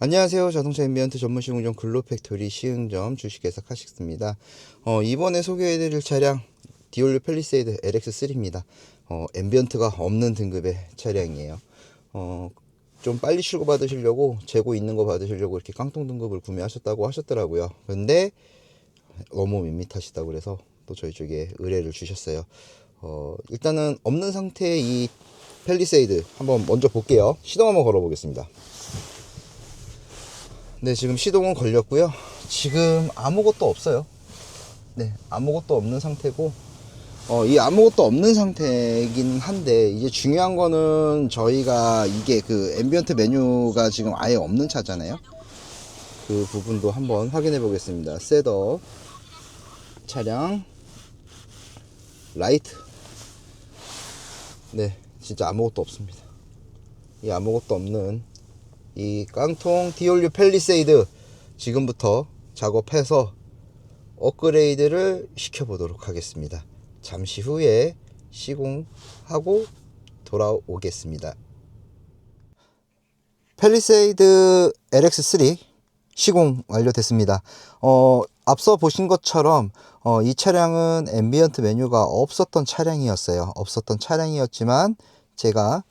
안녕하세요. 자동차 앰비언트 전문 시공점 글로팩토리 시흥점 주식회사 카식스입니다. 어, 이번에 소개해드릴 차량 디올류 펠리세이드 LX3입니다. 어, 앰비언트가 없는 등급의 차량이에요. 어, 좀 빨리 출고 받으시려고 재고 있는 거 받으시려고 이렇게 깡통 등급을 구매하셨다고 하셨더라고요. 근데 너무 밋밋하시다고 그래서 또 저희 쪽에 의뢰를 주셨어요. 어, 일단은 없는 상태의 이 펠리세이드 한번 먼저 볼게요. 시동 한번 걸어보겠습니다. 네, 지금 시동은 걸렸고요. 지금 아무것도 없어요. 네, 아무것도 없는 상태고, 어, 이 아무것도 없는 상태이긴 한데, 이제 중요한 거는 저희가 이게 그 앰비언트 메뉴가 지금 아예 없는 차잖아요. 그 부분도 한번 확인해 보겠습니다. 셋업, 차량, 라이트. 네, 진짜 아무것도 없습니다. 이 아무것도 없는 이 깡통 디올류 펠리세이드 지금부터 작업해서 업그레이드를 시켜보도록 하겠습니다. 잠시 후에 시공하고 돌아오겠습니다. 펠리세이드 LX3 시공 완료됐습니다. 어, 앞서 보신 것처럼 어, 이 차량은 앰비언트 메뉴가 없었던 차량이었어요. 없었던 차량이었지만 제가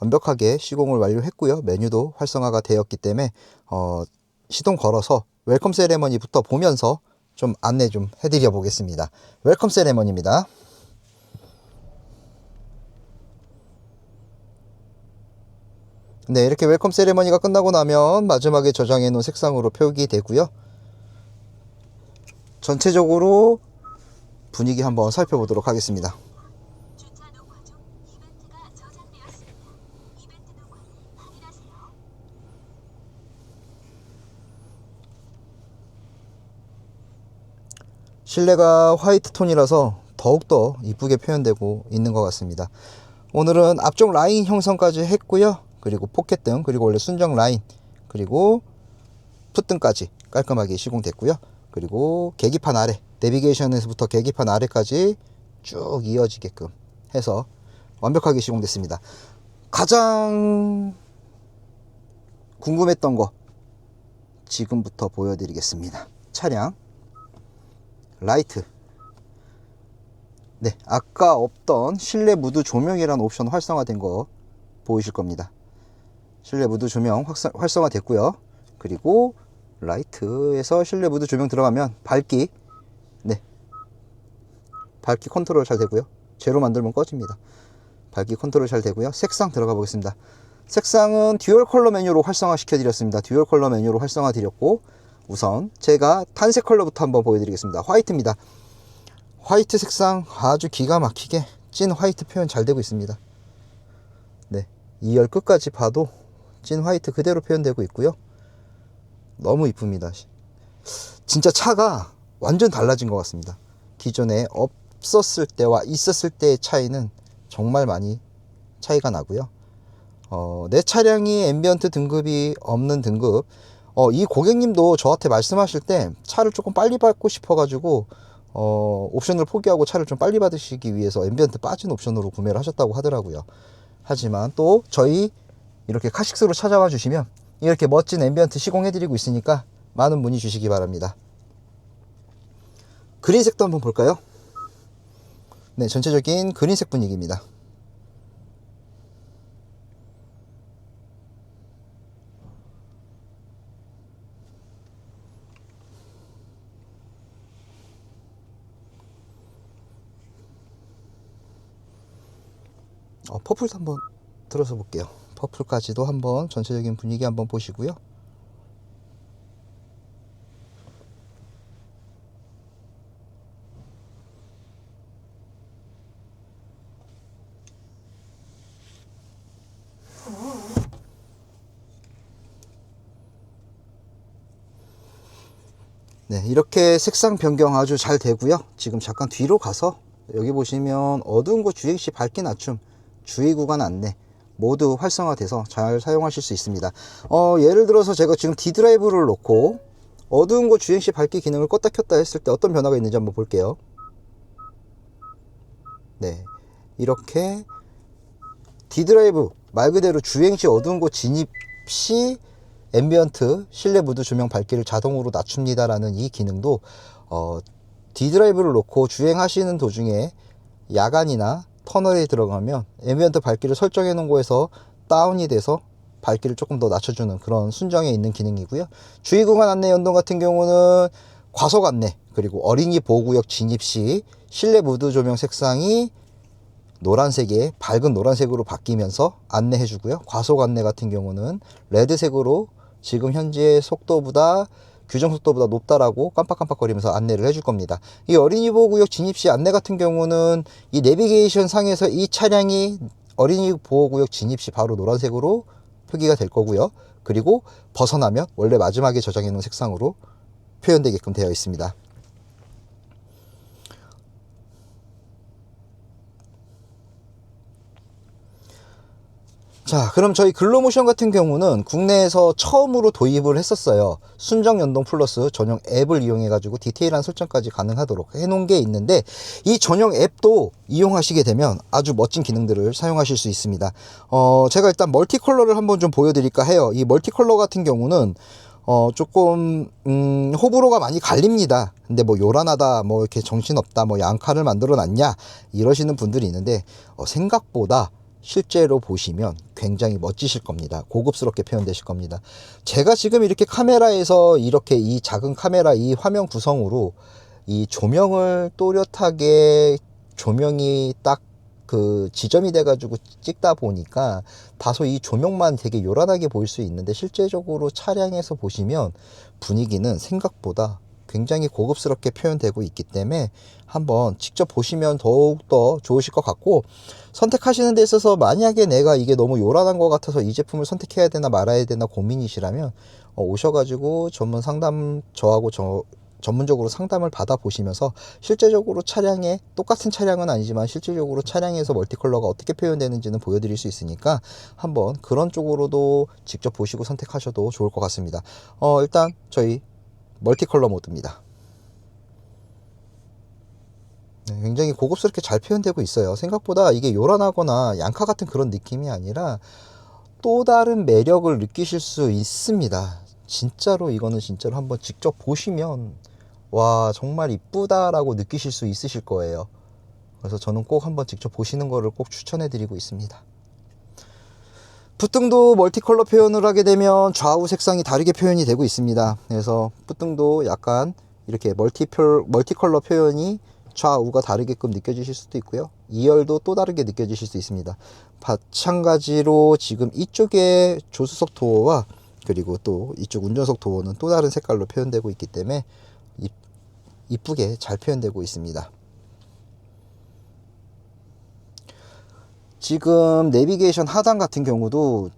완벽하게 시공을 완료했고요. 메뉴도 활성화가 되었기 때문에 어, 시동 걸어서 웰컴 세레머니부터 보면서 좀 안내 좀 해드려 보겠습니다. 웰컴 세레머니입니다. 네, 이렇게 웰컴 세레머니가 끝나고 나면 마지막에 저장해 놓은 색상으로 표기 되고요. 전체적으로 분위기 한번 살펴보도록 하겠습니다. 주차 녹화 중 이벤트가 저장되었습니다. 이벤트 녹화를 확인하세요. 실내가 화이트 톤이라서 더욱더 이쁘게 표현되고 있는 것 같습니다. 오늘은 앞쪽 라인 형성까지 했고요. 그리고 포켓등, 그리고 원래 순정 라인, 그리고 풋등까지 깔끔하게 시공됐고요. 그리고 계기판 아래, 내비게이션에서부터 계기판 아래까지 쭉 이어지게끔 해서 완벽하게 시공됐습니다. 가장 궁금했던 거 지금부터 보여드리겠습니다. 차량 라이트. 네 아까 없던 실내 무드 조명이라는 옵션 활성화된 거 보이실 겁니다. 실내 무드 조명 확사- 활성화 됐고요. 그리고 라이트에서 실내 무드 조명 들어가면 밝기. 네. 밝기 컨트롤 잘 되고요. 제로 만들면 꺼집니다. 밝기 컨트롤 잘 되고요. 색상 들어가 보겠습니다. 색상은 듀얼 컬러 메뉴로 활성화 시켜 드렸습니다. 듀얼 컬러 메뉴로 활성화 드렸고 우선 제가 탄색 컬러부터 한번 보여드리겠습니다. 화이트입니다. 화이트 색상 아주 기가 막히게 찐 화이트 표현 잘 되고 있습니다. 네, 2열 끝까지 봐도 찐 화이트 그대로 표현되고 있고요. 너무 이쁩니다. 진짜 차가 완전 달라진 것 같습니다. 기존에 없었을 때와 있었을 때의 차이는 정말 많이 차이가 나고요. 어, 내 차량이 앰비언트 등급이 없는 등급 어, 이 고객님도 저한테 말씀하실 때 차를 조금 빨리 받고 싶어가지고 어, 옵션을 포기하고 차를 좀 빨리 받으시기 위해서 앰비언트 빠진 옵션으로 구매를 하셨다고 하더라고요. 하지만 또 저희 이렇게 카식스로 찾아와 주시면 이렇게 멋진 앰비언트 시공해드리고 있으니까 많은 문의 주시기 바랍니다. 그린색도 한번 볼까요? 네, 전체적인 그린색 분위기입니다. 어, 퍼플도 한번 들어서 볼게요. 퍼플까지도 한번 전체적인 분위기 한번 보시고요. 네, 이렇게 색상 변경 아주 잘 되고요. 지금 잠깐 뒤로 가서 여기 보시면 어두운 곳 주행시 밝기 낮춤, 주의 구간 안내 모두 활성화돼서 잘 사용하실 수 있습니다. 어, 예를 들어서 제가 지금 D 드라이브를 놓고 어두운 곳 주행시 밝기 기능을 껐다 켰다 했을 때 어떤 변화가 있는지 한번 볼게요. 네, 이렇게 D 드라이브 말 그대로 주행 시 어두운 곳 진입 시 앰비언트 실내 무드 조명 밝기를 자동으로 낮춥니다라는 이 기능도 어, D 드라이브를 놓고 주행하시는 도중에 야간이나 터널에 들어가면 앰비언트 밝기를 설정해 놓은 곳에서 다운이 돼서 밝기를 조금 더 낮춰주는 그런 순정에 있는 기능이고요. 주의 구간 안내 연동 같은 경우는 과속 안내 그리고 어린이 보호구역 진입 시 실내 무드 조명 색상이 노란색에 밝은 노란색으로 바뀌면서 안내해 주고요. 과속 안내 같은 경우는 레드색으로 지금 현재 속도보다 규정 속도보다 높다라고 깜빡깜빡거리면서 안내를 해줄 겁니다. 이 어린이 보호구역 진입 시 안내 같은 경우는 이 내비게이션 상에서 이 차량이 어린이 보호구역 진입 시 바로 노란색으로 표기가 될 거고요. 그리고 벗어나면 원래 마지막에 저장해 놓은 색상으로 표현되게끔 되어 있습니다. 자, 그럼 저희 글로모션 같은 경우는 국내에서 처음으로 도입을 했었어요. 순정 연동 플러스 전용 앱을 이용해 가지고 디테일한 설정까지 가능하도록 해 놓은 게 있는데, 이 전용 앱도 이용하시게 되면 아주 멋진 기능들을 사용하실 수 있습니다. 어, 제가 일단 멀티 컬러를 한번 좀 보여드릴까 해요. 이 멀티 컬러 같은 경우는 어, 조금, 음, 호불호가 많이 갈립니다. 근데 뭐 요란하다, 뭐 이렇게 정신없다, 뭐 양칼을 만들어 놨냐, 이러시는 분들이 있는데, 어, 생각보다 실제로 보시면 굉장히 멋지실 겁니다. 고급스럽게 표현되실 겁니다. 제가 지금 이렇게 카메라에서 이렇게 이 작은 카메라 이 화면 구성으로 이 조명을 또렷하게 조명이 딱 그 지점이 돼가지고 찍다 보니까 다소 이 조명만 되게 요란하게 보일 수 있는데 실제적으로 차량에서 보시면 분위기는 생각보다 굉장히 고급스럽게 표현되고 있기 때문에 한번 직접 보시면 더욱더 좋으실 것 같고 선택하시는 데 있어서 만약에 내가 이게 너무 요란한 것 같아서 이 제품을 선택해야 되나 말아야 되나 고민이시라면 어, 오셔가지고 전문 상담 저하고 저 전문적으로 상담을 받아 보시면서 실제적으로 차량에 똑같은 차량은 아니지만 실질적으로 차량에서 멀티컬러가 어떻게 표현되는지는 보여드릴 수 있으니까 한번 그런 쪽으로도 직접 보시고 선택하셔도 좋을 것 같습니다. 어, 일단 저희 멀티컬러 모드입니다. 네, 굉장히 고급스럽게 잘 표현되고 있어요. 생각보다 이게 요란하거나 양카 같은 그런 느낌이 아니라 또 다른 매력을 느끼실 수 있습니다. 진짜로 이거는 진짜로 한번 직접 보시면 와 정말 이쁘다라고 느끼실 수 있으실 거예요. 그래서 저는 꼭 한번 직접 보시는 거를 꼭 추천해 드리고 있습니다. 붓등도 멀티컬러 표현을 하게 되면 좌우 색상이 다르게 표현이 되고 있습니다. 그래서 붓등도 약간 이렇게 멀티표, 멀티컬러 표현이 좌우가 다르게끔 느껴지실 수도 있고요. 2열도 또 다르게 느껴지실 수 있습니다. 마찬가지로 지금 이쪽에 조수석 도어와 그리고 또 이쪽 운전석 도어는 또 다른 색깔로 표현되고 있기 때문에 이- 이쁘게 잘 표현되고 있습니다. 지금 내비게이션 하단 같은 경우도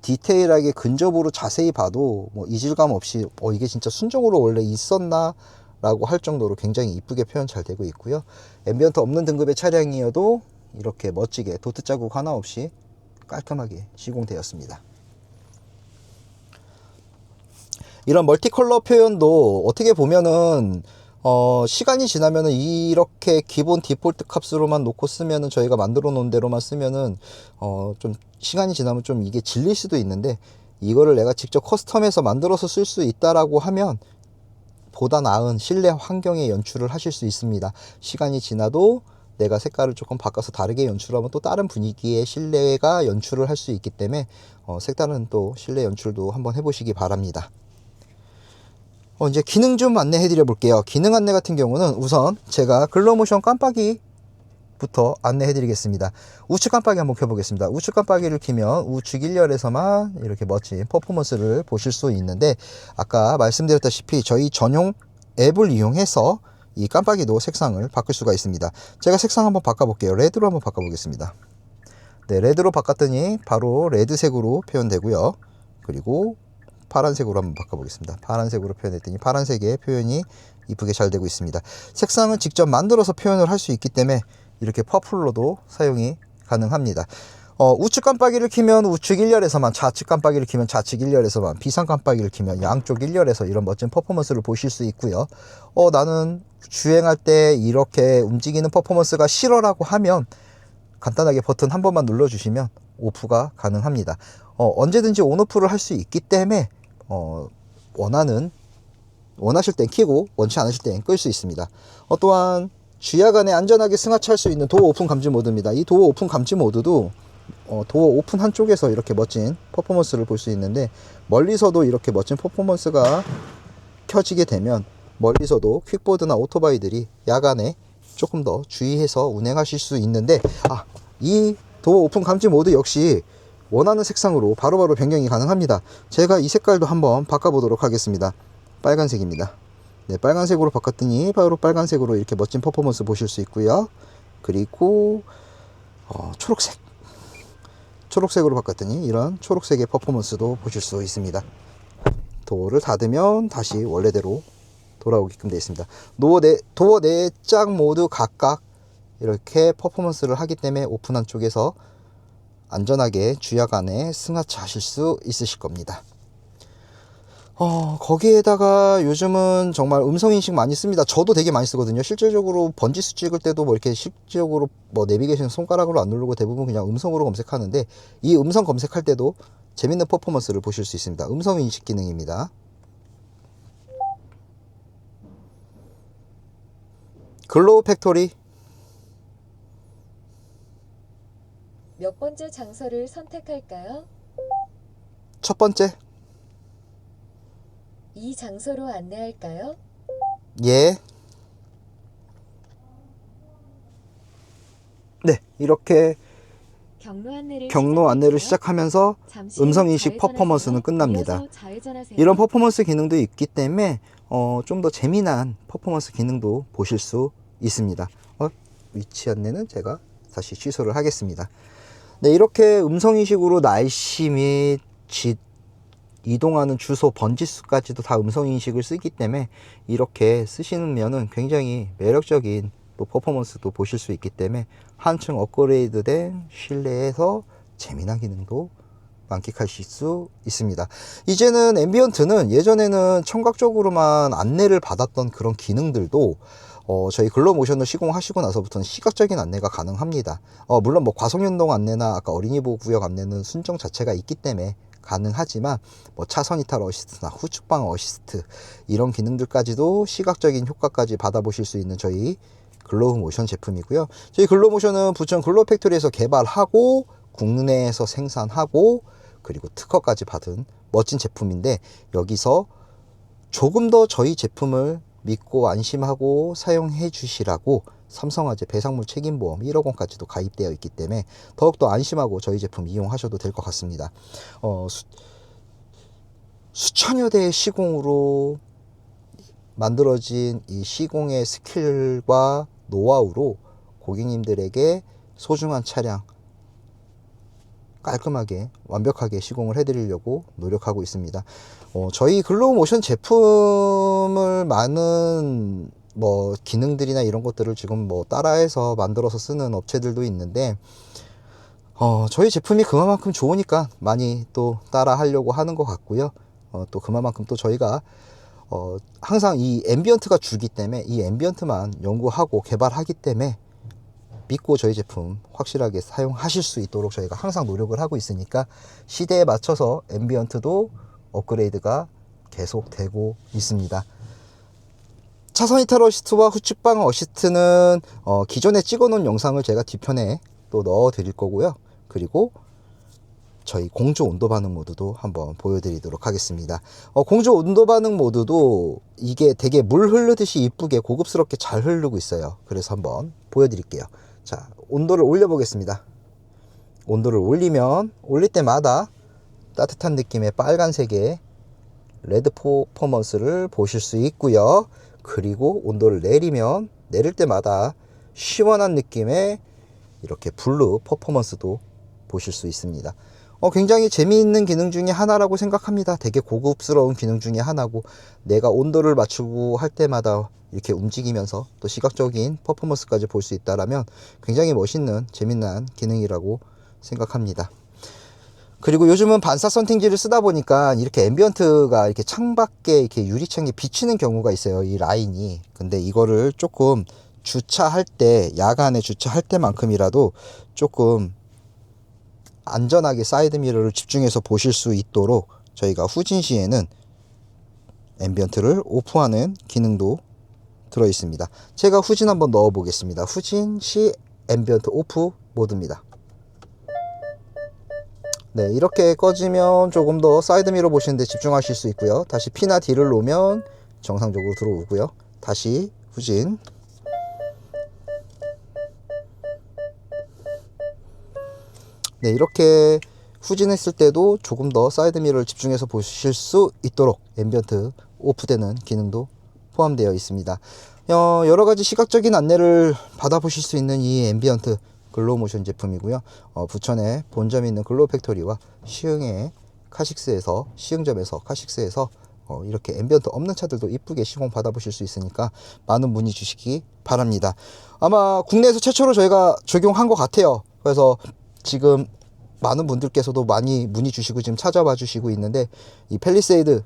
디테일하게 근접으로 자세히 봐도 뭐 이질감 없이 어 이게 진짜 순정으로 원래 있었나 라고 할 정도로 굉장히 이쁘게 표현 잘 되고 있고요. 앰비언트 없는 등급의 차량이어도 이렇게 멋지게 도트 자국 하나 없이 깔끔하게 시공되었습니다. 이런 멀티컬러 표현도 어떻게 보면은 어, 시간이 지나면은 이렇게 기본 디폴트 값으로만 놓고 쓰면은 저희가 만들어 놓은 대로만 쓰면은 어, 좀 시간이 지나면 좀 이게 질릴 수도 있는데 이거를 내가 직접 커스텀해서 만들어서 쓸 수 있다라고 하면 보다 나은 실내 환경의 연출을 하실 수 있습니다. 시간이 지나도 내가 색깔을 조금 바꿔서 다르게 연출하면 또 다른 분위기의 실내가 연출을 할 수 있기 때문에 어, 색다른 또 실내 연출도 한번 해보시기 바랍니다. 어, 이제 기능 좀 안내해 드려 볼게요. 기능 안내 같은 경우는 우선 제가 글로모션 깜빡이 부터 안내해 드리겠습니다. 우측 깜빡이 한번 켜보겠습니다. 우측 깜빡이를 켜면 우측 1열에서만 이렇게 멋진 퍼포먼스를 보실 수 있는데 아까 말씀드렸다시피 저희 전용 앱을 이용해서 이 깜빡이도 색상을 바꿀 수가 있습니다. 제가 색상 한번 바꿔볼게요. 레드로 한번 바꿔보겠습니다. 네, 레드로 바꿨더니 바로 레드색으로 표현되고요. 그리고 파란색으로 한번 바꿔보겠습니다. 파란색으로 표현했더니 파란색의 표현이 이쁘게 잘 되고 있습니다. 색상은 직접 만들어서 표현을 할 수 있기 때문에 이렇게 퍼플로도 사용이 가능합니다. 어, 우측 깜빡이를 키면 우측 1열에서만 좌측 깜빡이를 키면 좌측 1열에서만 비상 깜빡이를 키면 양쪽 1열에서 이런 멋진 퍼포먼스를 보실 수 있고요. 어, 나는 주행할 때 이렇게 움직이는 퍼포먼스가 싫어라고 하면 간단하게 버튼 한 번만 눌러주시면 오프가 가능합니다. 어, 언제든지 온오프를 할 수 있기 때문에 어, 원하는 원하실 땐 키고 원치 않으실 땐 끌 수 있습니다. 어, 또한 주야간에 안전하게 승하차할 수 있는 도어 오픈 감지 모드입니다. 이 도어 오픈 감지 모드도 어, 도어 오픈 한쪽에서 이렇게 멋진 퍼포먼스를 볼 수 있는데 멀리서도 이렇게 멋진 퍼포먼스가 켜지게 되면 멀리서도 퀵보드나 오토바이들이 야간에 조금 더 주의해서 운행하실 수 있는데 아, 이 도어 오픈 감지 모드 역시 원하는 색상으로 바로 바로 변경이 가능합니다. 제가 이 색깔도 한번 바꿔보도록 하겠습니다. 빨간색입니다. 네, 빨간색으로 바꿨더니 바로 빨간색으로 이렇게 멋진 퍼포먼스 보실 수 있고요. 그리고 어, 초록색. 초록색으로 바꿨더니 이런 초록색의 퍼포먼스도 보실 수 있습니다. 도어를 닫으면 다시 원래대로 돌아오게끔 되어 있습니다. 도어 네, 도어 네짝 모두 각각 이렇게 퍼포먼스를 하기 때문에 오픈한 쪽에서 안전하게 주야간에 승하차 하실 수 있으실 겁니다. 어, 거기에다가 요즘은 정말 음성인식 많이 씁니다. 저도 되게 많이 쓰거든요. 실질적으로 번지수 찍을 때도 뭐 이렇게 실질적으로 뭐 내비게이션 손가락으로 안 누르고 대부분 그냥 음성으로 검색하는데 이 음성 검색할 때도 재밌는 퍼포먼스를 보실 수 있습니다. 음성인식 기능입니다. 글로우 팩토리 몇 번째 장소를 선택할까요? 첫 번째 이 장소로 안내할까요? 예. 네, 이렇게 경로 안내를 경로 안내를? 시작하면서 음성 인식. 퍼포먼스는 끝납니다. 이런 퍼포먼스 기능도 있기 때문에 어, 좀 더 재미난 퍼포먼스 기능도 보실 수 있습니다. 어, 위치 안내는 제가 다시 취소를 하겠습니다. 네, 이렇게 음성 인식으로 날씨 및 지, 이동하는 주소 번지수까지도 다 음성 인식을 쓰기 때문에 이렇게 쓰시면은 굉장히 매력적인 또 퍼포먼스도 보실 수 있기 때문에 한층 업그레이드된 실내에서 재미난 기능도 만끽하실 수 있습니다. 이제는 앰비언트는 예전에는 청각적으로만 안내를 받았던 그런 기능들도 어, 저희 글로모션을 시공하시고 나서부터는 시각적인 안내가 가능합니다. 어, 물론 뭐 과속연동 안내나 아까 어린이 보호 구역 안내는 순정 자체가 있기 때문에 가능하지만 뭐 차선 이탈 어시스트나 후측방 어시스트 이런 기능들까지도 시각적인 효과까지 받아보실 수 있는 저희 글로우 모션 제품이고요. 저희 글로우 모션은 부천 글로우 팩토리에서 개발하고 국내에서 생산하고 그리고 특허까지 받은 멋진 제품인데 여기서 조금 더 저희 제품을 믿고 안심하고 사용해 주시라고 삼성화재 배상물 책임보험 1억 원까지도 가입되어 있기 때문에 더욱더 안심하고 저희 제품 이용하셔도 될 것 같습니다. 어, 수, 수천여 대의 시공으로 만들어진 이 시공의 스킬과 노하우로 고객님들에게 소중한 차량 깔끔하게 완벽하게 시공을 해드리려고 노력하고 있습니다. 어, 저희 글로우 모션 제품을 많은 뭐 기능들이나 이런 것들을 지금 뭐 따라해서 만들어서 쓰는 업체들도 있는데 어, 저희 제품이 그만큼 좋으니까 많이 또 따라 하려고 하는 것 같고요. 어, 또 그만큼 또 저희가 어, 항상 이 앰비언트가 주기 때문에 이 앰비언트만 연구하고 개발하기 때문에 믿고 저희 제품 확실하게 사용하실 수 있도록 저희가 항상 노력을 하고 있으니까 시대에 맞춰서 앰비언트도 업그레이드가 계속되고 있습니다. 차선 이탈 어시스트와 후측 방 어시스트는 어, 기존에 찍어놓은 영상을 제가 뒤편에 또 넣어 드릴 거고요. 그리고 저희 공조 온도 반응 모드도 한번 보여드리도록 하겠습니다. 어, 공조 온도 반응 모드도 이게 되게 물 흐르듯이 이쁘게 고급스럽게 잘 흐르고 있어요. 그래서 한번 보여드릴게요. 자, 온도를 올려보겠습니다. 온도를 올리면 올릴 때마다 따뜻한 느낌의 빨간색의 레드 퍼포먼스를 보실 수 있고요. 그리고 온도를 내리면 내릴 때마다 시원한 느낌의 이렇게 블루 퍼포먼스도 보실 수 있습니다. 어, 굉장히 재미있는 기능 중에 하나라고 생각합니다. 되게 고급스러운 기능 중에 하나고 내가 온도를 맞추고 할 때마다 이렇게 움직이면서 또 시각적인 퍼포먼스까지 볼 수 있다라면 굉장히 멋있는 재미난 기능이라고 생각합니다. 그리고 요즘은 반사 선팅지를 쓰다 보니까 이렇게 앰비언트가 이렇게 창밖에 이렇게 유리창에 비치는 경우가 있어요. 이 라인이. 근데 이거를 조금 주차할 때, 야간에 주차할 때만큼이라도 조금 안전하게 사이드 미러를 집중해서 보실 수 있도록 저희가 후진 시에는 앰비언트를 오프하는 기능도 들어 있습니다. 제가 후진 한번 넣어 보겠습니다. 후진 시 앰비언트 오프 모드입니다. 네, 이렇게 꺼지면 조금 더 사이드 미러 보시는데 집중하실 수 있고요. 다시 P나 D를 놓으면 정상적으로 들어오고요. 다시 후진. 네, 이렇게 후진했을 때도 조금 더 사이드 미러를 집중해서 보실 수 있도록 앰비언트 오프되는 기능도 포함되어 있습니다. 어, 여러 가지 시각적인 안내를 받아보실 수 있는 이 앰비언트 글로우 모션 제품이고요. 어, 부천에 본점이 있는 글로우 팩토리와 시흥의 카식스에서 시흥점에서 카식스에서 어, 이렇게 앰비언트 없는 차들도 이쁘게 시공 받아보실 수 있으니까 많은 문의 주시기 바랍니다. 아마 국내에서 최초로 저희가 적용한 것 같아요. 그래서 지금 많은 분들께서도 많이 문의 주시고 지금 찾아봐 주시고 있는데 이 펠리세이드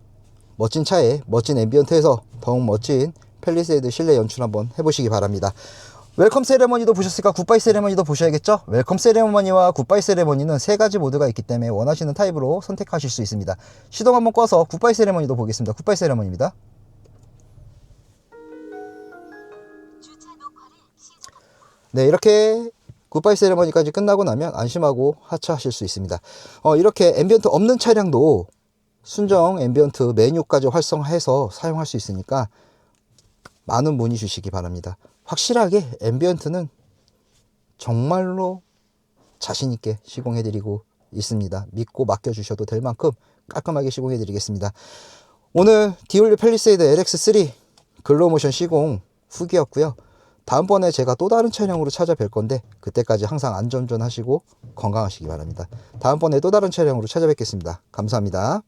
멋진 차에 멋진 앰비언트에서 더욱 멋진 펠리세이드 실내 연출 한번 해보시기 바랍니다. 웰컴 세레머니도 보셨으니까 굿바이 세레머니도 보셔야겠죠? 웰컴 세레머니와 굿바이 세레머니는 세 가지 모드가 있기 때문에 원하시는 타입으로 선택하실 수 있습니다. 시동 한번 꺼서 굿바이 세레머니도 보겠습니다. 굿바이 세레머니입니다. 네, 이렇게 굿바이 세레머니까지 끝나고 나면 안심하고 하차하실 수 있습니다. 어, 이렇게 앰비언트 없는 차량도 순정 앰비언트 메뉴까지 활성화해서 사용할 수 있으니까 많은 문의 주시기 바랍니다. 확실하게 앰비언트는 정말로 자신있게 시공해드리고 있습니다. 믿고 맡겨주셔도 될 만큼 깔끔하게 시공해드리겠습니다. 오늘 디올리 펠리세이드 LX3 글로모션 시공 후기였고요. 다음번에 제가 또 다른 차량으로 찾아뵐 건데 그때까지 항상 안전운전 하시고 건강하시기 바랍니다. 다음번에 또 다른 차량으로 찾아뵙겠습니다. 감사합니다.